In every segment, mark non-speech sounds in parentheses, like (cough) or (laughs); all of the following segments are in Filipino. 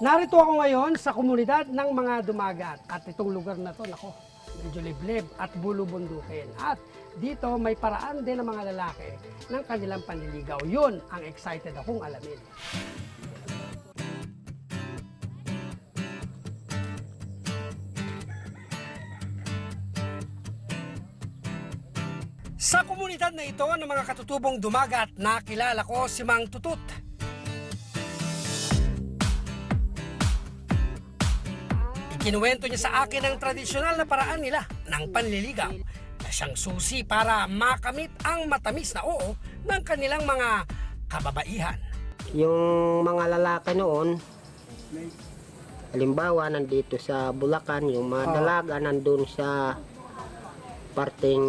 Narito ako ngayon sa komunidad ng mga dumagat at itong lugar na to, nako, medyo liblib at bulubundukin. At dito may paraan din ng mga lalaki ng kanilang panliligaw. Yun ang excited akong alamin. Sa komunidad na ito ng mga katutubong dumagat, nakilala ko si Mang Tutut. Ikinuwento niya sa akin ang tradisyonal na paraan nila ng panliligaw na siyang susi para makamit ang matamis na oo ng kanilang mga kababaihan. Yung mga lalaki noon, halimbawa nandito sa Bulacan, yung mga dalaga nandun sa parting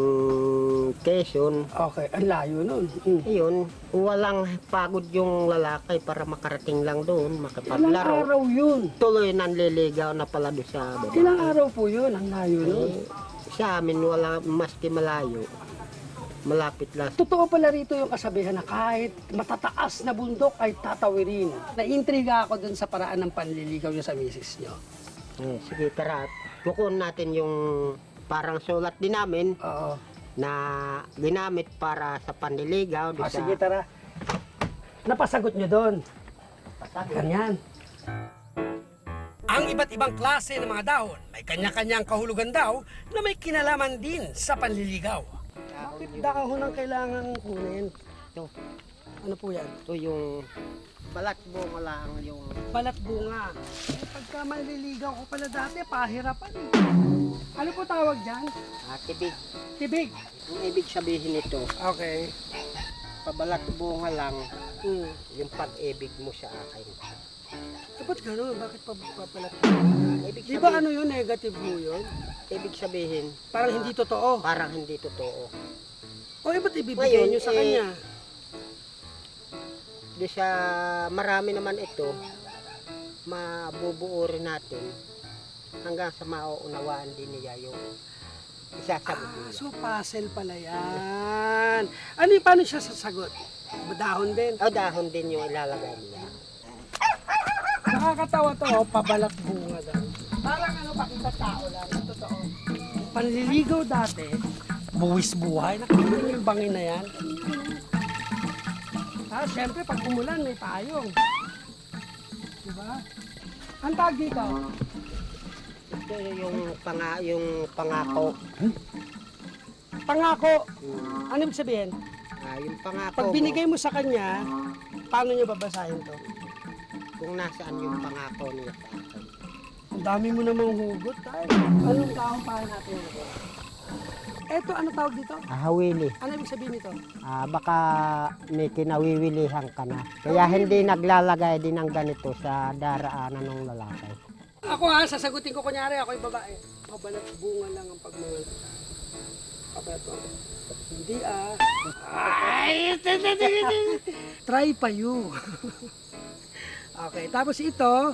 Quezon. Okay, ang layo nun. Mm. Ayun, walang pagod yung lalaki para makarating lang doon, Ilang makipaglaro. araw yun? Tuloy nanliligaw na pala doon sa baba. Ilang araw po yun? Ang layo nun. Eh, sa amin, wala maski malayo. Malapit lang. Totoo pala rito yung kasabihan na kahit matataas na bundok ay tatawirin. Naintriga ako dun sa paraan ng panliligaw niyo sa misis niyo. Eh, sige, tara. Bukun natin yung parang sulat din namin Oo. na ginamit para sa panliligaw. Ah, sa- sige, tara. Napasagot niyo doon. Ganyan. Ang iba't ibang klase ng mga dahon may kanya-kanyang kahulugan daw na may kinalaman din sa panliligaw. Bakit dahon ang kailangan kunin? Ito, Ano po yan? ito yung balat bunga lang yung Balat bunga. Eh, pagka manliligaw ko pala dati, pahirapan eh. Ano po tawag dyan? ah, tibig. Tibig. Ang ibig sabihin nito, Okay. pabalat bunga lang Hmm. yung pag-ibig mo sa akin. Eh, ba't gano'n? Bakit pa papalat? Ibig Di sabihin, ba ano yun? Negative mo yun? ibig sabihin, Parang hindi totoo. parang hindi totoo. O, eh, ba't ibibigay Ngayon, nyo sa eh, kanya? Di sa marami naman ito, mabubuo rin natin hanggang sa mauunawaan din niya yung isasagot Ah, niya. so puzzle pala yan. Ano yung paano siya sasagot? Dahon din. O dahon din yung ilalagay niya. Nakakatawa to, oh, pabalat bunga daw. Parang ano, pakita tao lang. Ang Totoo. Panliligaw dati, buwis buhay. Nakikita niyo yung bangin na yan? Ah, syempre, pag umulan, may payong. Diba? Ang tag dito, Ito yung panga, yung pangako. pangako. Hmm. Ano ibig sabihin? Ah, yung pangako Pag binigay mo sa kanya, paano niyo babasahin to? kung nasaan yung pangako niya sa akin. Ang dami mo namang hugot tayo. Anong taong pa natin ito? Eto, ano tawag dito? Ahawili. Ano ibig sabihin nito? Ah, baka may kinawiwilihan ka na. Kaya hindi naglalagay din ng ganito sa daraanan ng lalaki. Ako ha, sasagutin ko kunyari, ako yung babae. Pabalat bunga lang ang pagmamahal. Pabalat bunga. Hindi ah. Ay! (laughs) Try pa you. (laughs) okay, tapos ito,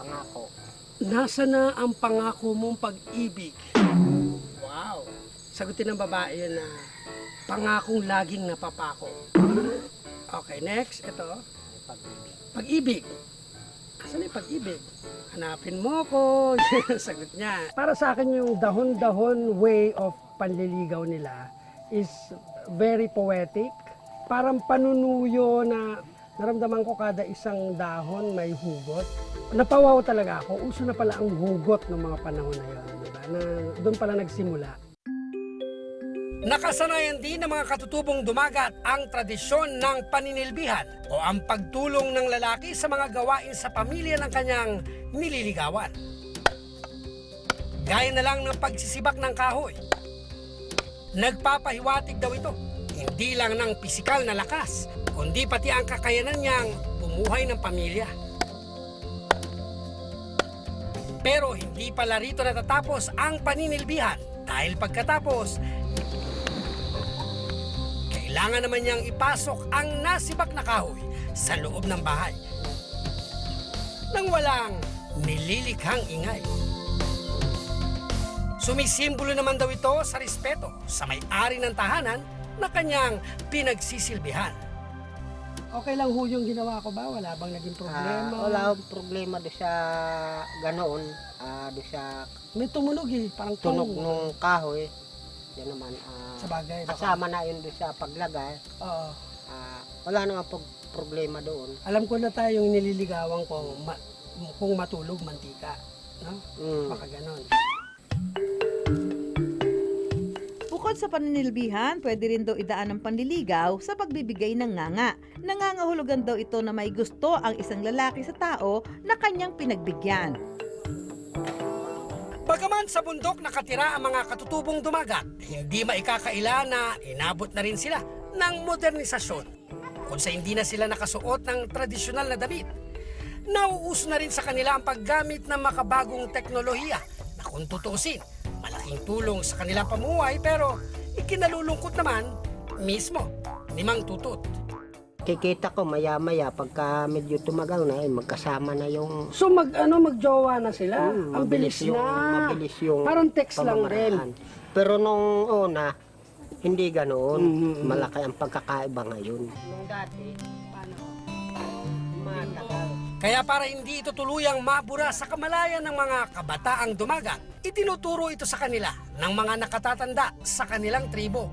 Pangako. nasa na ang pangako mong pag-ibig? Wow. Sagutin ng babae yun na pangakong laging napapako. Okay, next, ito. Pag-ibig. Pag-ibig. Asan yung pag-ibig? Hanapin mo ko. (laughs) Sagot niya. Para sa akin yung dahon-dahon way of panliligaw nila is very poetic. Parang panunuyo na naramdaman ko kada isang dahon may hugot. Napawaw talaga ako. Uso na pala ang hugot ng mga panahon na yun. Diba? Na doon pala nagsimula. Nakasanayan din ng mga katutubong dumagat ang tradisyon ng paninilbihan o ang pagtulong ng lalaki sa mga gawain sa pamilya ng kanyang nililigawan. Gaya na lang ng pagsisibak ng kahoy. Nagpapahiwatig daw ito, hindi lang ng pisikal na lakas, kundi pati ang kakayanan niyang bumuhay ng pamilya. Pero hindi pala rito natatapos ang paninilbihan dahil pagkatapos kailangan naman niyang ipasok ang nasibak na kahoy sa loob ng bahay. Nang walang nililikhang ingay. Sumisimbolo naman daw ito sa respeto sa may-ari ng tahanan na kanyang pinagsisilbihan. Okay lang ho yung ginawa ko ba? Wala bang naging Ah, problema? wala akong problema do sa ganoon, ah, do sa May tumunog eh, parang tunog tong. ng kahoy. Yan naman, ah, Sa bagay. baka- kasama na yun do sa paglagay. Oo. Ah, wala naman pag problema doon. Alam ko na tayo yung nililigawan ko ma- kung matulog mantika. No? Mm. Baka ganon. Bukod sa paninilbihan, pwede rin daw idaan ng panliligaw sa pagbibigay ng nganga. Nangangahulugan daw ito na may gusto ang isang lalaki sa tao na kanyang pinagbigyan. Bagaman sa bundok nakatira ang mga katutubong dumagat, hindi maikakaila na inabot na rin sila ng modernisasyon. Kung sa hindi na sila nakasuot ng tradisyonal na damit, nauuso na rin sa kanila ang paggamit ng makabagong teknolohiya na kung tutuusin, malaking tulong sa kanilang pamuhay pero ikinalulungkot naman mismo ni Mang Tutut. Kikita ko maya-maya pagka medyo tumagal na eh, magkasama na yung So mag ano magjowa na sila? Mm, ang bilis, yung, na. Mabilis yung Parang text lang rin. pamamaraan. Pero nung una, hindi ganoon. Mhm. Malaki ang pagkakaiba ngayon. Nung dati, paano? Matagal. Kaya para hindi ito tuluyang mabura sa kamalayan ng mga kabataang dumagat, itinuturo ito sa kanila ng mga nakatatanda sa kanilang tribo.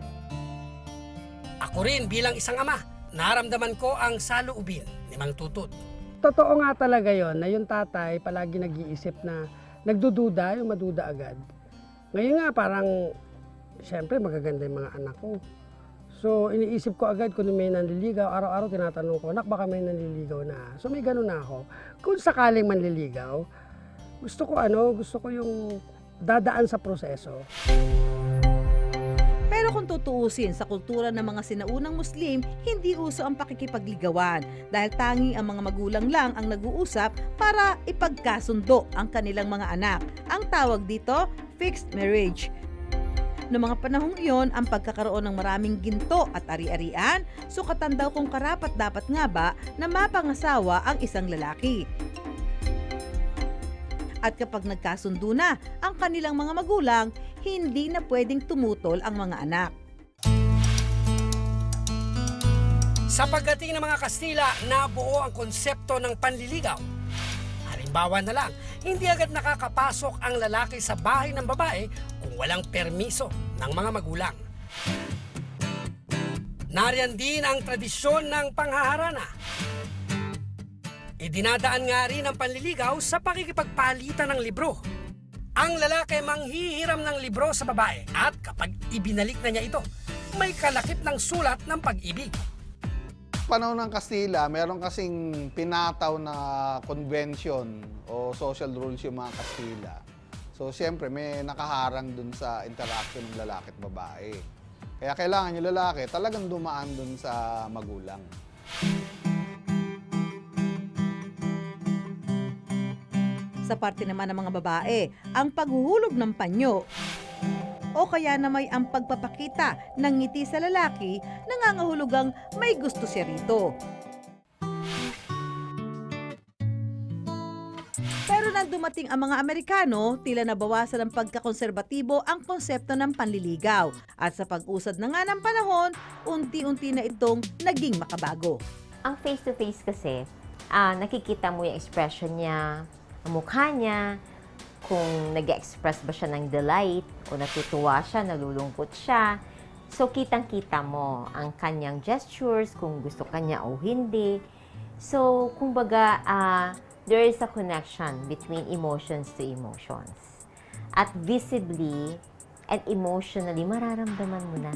Ako rin bilang isang ama, naramdaman ko ang saluubin ni Mang Tutut. Totoo nga talaga yon na yung tatay palagi nag-iisip na nagdududa, yung maduda agad. Ngayon nga parang, syempre magaganda yung mga anak ko. So iniisip ko agad kung may nanliligaw, araw-araw tinatanong ko, anak baka may nanliligaw na. So may ganun na ako. Kung sakaling manliligaw, gusto ko ano, gusto ko yung dadaan sa proseso. Kung tutuusin sa kultura ng mga sinaunang Muslim, hindi uso ang pakikipagligawan dahil tanging ang mga magulang lang ang nag-uusap para ipagkasundo ang kanilang mga anak. Ang tawag dito, fixed marriage. Noong mga panahong iyon, ang pagkakaroon ng maraming ginto at ari-arian, sukatan daw kung karapat dapat nga ba na mapangasawa ang isang lalaki. At kapag nagkasundo na ang kanilang mga magulang, hindi na pwedeng tumutol ang mga anak. Sa pagdating ng mga Kastila, nabuo ang konsepto ng panliligaw. Halimbawa na lang, hindi agad nakakapasok ang lalaki sa bahay ng babae kung walang permiso ng mga magulang. Nariyan din ang tradisyon ng panghaharana. Idinadaan nga rin ang panliligaw sa pakikipagpalitan ng libro. Ang lalaki manghihiram ng libro sa babae at kapag ibinalik na niya ito, may kalakip ng sulat ng pag-ibig. panahon ng Kastila, meron kasing pinataw na convention o social rules yung mga Kastila. So, siyempre, may nakaharang dun sa interaction ng lalaki at babae. Kaya kailangan yung lalaki talagang dumaan dun sa magulang. Sa parte naman ng mga babae, ang paghuhulog ng panyo o kaya na may ang pagpapakita ng ngiti sa lalaki nangangahulugang may gusto siya rito. Pero nang dumating ang mga Amerikano, tila nabawasan ng pagkakonserbatibo ang konsepto ng panliligaw. At sa pag-usad na nga ng panahon, unti-unti na itong naging makabago. Ang face-to-face kasi, ah, nakikita mo yung expression niya, ang mukha niya, kung nag express ba siya ng delight, o natutuwa siya, nalulungkot siya. So, kitang-kita mo ang kanyang gestures, kung gusto kanya o hindi. So, kumbaga, ah, there is a connection between emotions to emotions. At visibly and emotionally, mararamdaman mo na